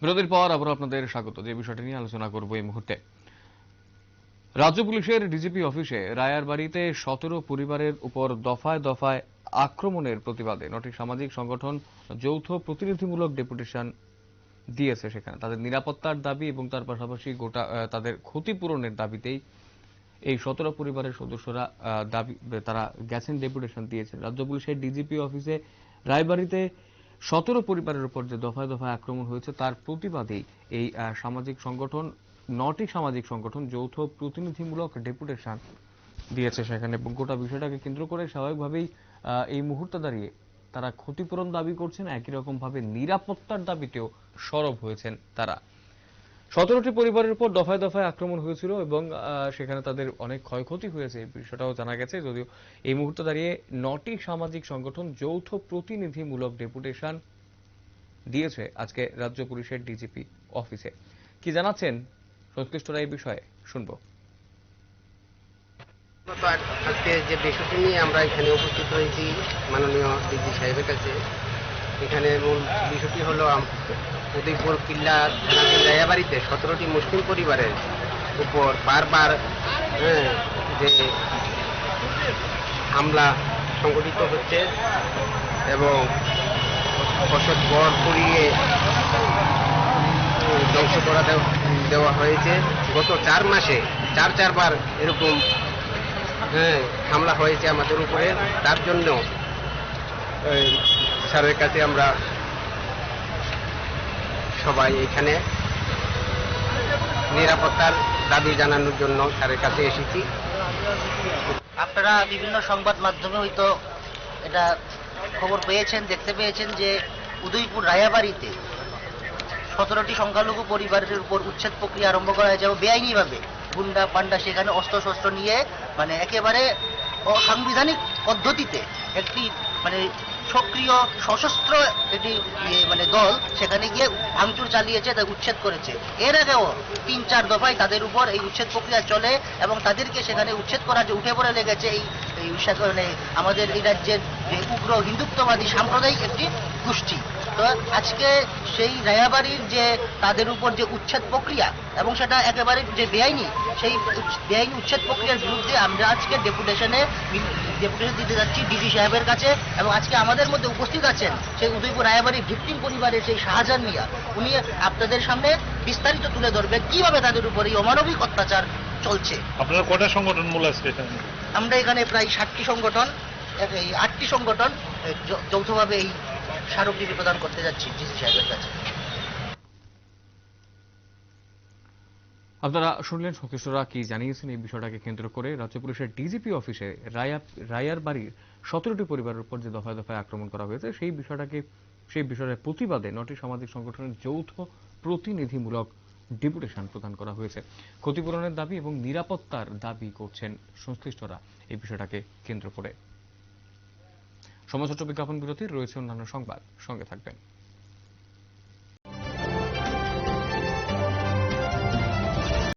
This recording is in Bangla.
বিরতির পর আবার আপনাদের স্বাগত। যে বিষয়টি নিয়ে আলোচনা করব এই মুহূর্তে। রাজ্য পুলিশের ডিজিপি অফিসে রায়ার বাড়িতে সতেরো পরিবারের উপর দফায় দফায় আক্রমণের প্রতিবাদে নটি সামাজিক সংগঠন যৌথ প্রতিনিধিমূলক ডেপুটেশন দিয়েছে সেখানে। তাদের নিরাপত্তার দাবি এবং তার পাশাপাশি গোটা তাদের ক্ষতিপূরণের দাবিতেই এই সতেরো পরিবারের সদস্যরা দাবি, তারা গেছেন, ডেপুটেশন দিয়েছেন। রাজ্য পুলিশের ডিজিপি অফিসে রায়বাড়িতে সতেরো পরিবারের উপর যে দফায় দফায় আক্রমণ হয়েছে, তার প্রতিবাদেই এই সামাজিক সংগঠন, নটি সামাজিক সংগঠন যৌথ প্রতিনিধিমূলক ডেপুটেশন দিয়েছে সেখানে। এবং গোটা বিষয়টাকে কেন্দ্র করে স্বাভাবিকভাবেই এই মুহূর্তে দাঁড়িয়ে তারা ক্ষতিপূরণ দাবি করছেন। একই রকমভাবে নিরাপত্তার দাবিতেও সরব হয়েছেন তারা। সতেরোটি পরিবারের উপর দফায় দফায় আক্রমণ হয়েছিল এবং সেখানে তাদের অনেক ক্ষয়ক্ষতি হয়েছে বিষয়টাও জানা গেছে। যদিও এই মুহূর্তে দাঁড়িয়ে নটি সামাজিক সংগঠন যৌথ প্রতিনিধিমূলক ডেপুটেশন দিয়েছে আজকে রাজ্য পুলিশের ডিজিপি অফিসে। কি জানাচ্ছেন সংশ্লিষ্টরা এই বিষয়ে? শুনব। আজকে যে বিষয়টি নিয়ে আমরা এখানে উপস্থিত হয়েছি মাননীয় ডিজি সাহেবের কাছে, এখানে মূল বিষয়টি হলো উদয়পুর কিল্লা রায়াবাড়িতে সতেরোটি মুসলিম পরিবারের উপর বারবার হ্যাঁ, যে হামলা সংগঠিত হচ্ছে এবং ফসল বর পুড়িয়ে ধ্বংস করা দেওয়া হয়েছে। গত চার মাসে চার চারবার এরকম হ্যাঁ হামলা হয়েছে আমাদের উপরে। তার জন্য স্যারের কাছে আমরা সবাই এখানে নিরাপত্তার দাবি জানানোর জন্য স্যারের কাছে এসেছি। আপনারা বিভিন্ন সংবাদ মাধ্যমে হয়তো এটা খবর পেয়েছেন, দেখতে পেয়েছেন যে উদয়পুর রায়াবাড়িতে সতেরোটি সংখ্যালঘু পরিবারের উপর উচ্ছেদ প্রক্রিয়া আরম্ভ করা হয়েছে এবং বেআইনিভাবে গুন্ডা, পান্ডা সেখানে অস্ত্র শস্ত্র নিয়ে মানে একেবারে অসাংবিধানিক পদ্ধতিতে একটি মানে সক্রিয়, সশস্ত্র ইয়ে মানে দল সেখানে গিয়ে ভাঙচুর চালিয়েছে, তাদের উচ্ছেদ করেছে। এর আগেও তিন, চার দফায় তাদের উপর এই উচ্ছেদ প্রক্রিয়া চলে এবং তাদেরকে সেখানে উচ্ছেদ করা যে উঠে পড়ে লেগেছে, এই মানে আমাদের এই রাজ্যের উগ্র হিন্দুত্ববাদী সাম্প্রদায়িক একটি গোষ্ঠী। তো আজকে সেই রায়াবাড়ির যে তাদের উপর যে উচ্ছেদ প্রক্রিয়া এবং সেটা একেবারে যে বেআইনি সেই বেআইনি উচ্ছেদ প্রক্রিয়ার বিরুদ্ধে আমরা আজকে ডেপুটেশনে ডেপুটেশন দিতে যাচ্ছি ডিজি সাহেবের কাছে এবং আজকে আমাদের মধ্যে উপস্থিত আছেন সেই উদয়পুর রায়াবাড়ির ভিক্টিম পরিবারের সেই শাহজাহান মিয়া। উনি আপনাদের সামনে বিস্তারিত তুলে ধরবেন কীভাবে তাদের উপর এই অমানবিক অত্যাচার চলছে। আপনারা কটা সংগঠন মূল এখানে? আমরা এখানে প্রায় ষাটটি সংগঠন এই আটটি সংগঠন যৌথভাবে এই স্মারকলিপি প্রদান করতে যাচ্ছি, ডিসি সাহেবের কাছে। আপনারা শুনলেন সংশ্লিষ্টরা কি জানিয়েছেন এই বিষয়টাকে কেন্দ্র করে রাজ্য পুলিশের ডিজিপি অফিসে রায়া, রায়ার বাড়ির সতেরোটি পরিবারের উপর যে দফায় দফায় আক্রমণ করা হয়েছে, সেই বিষয়টাকে, সেই বিষয়ের প্রতিবাদে নটি সামাজিক সংগঠনের যৌথ প্রতিনিধিমূলক ডেপুটেশন প্রদান করা হয়েছে। ক্ষতিপূরণের দাবি এবং নিরাপত্তার দাবি করছেন সংশ্লিষ্টরা এই বিষয়টাকে কেন্দ্র করে। সমাজচট্ট বিজ্ঞাপন বিরতির রয়েছে অন্যান্য সংবাদ। সঙ্গে থাকবেন।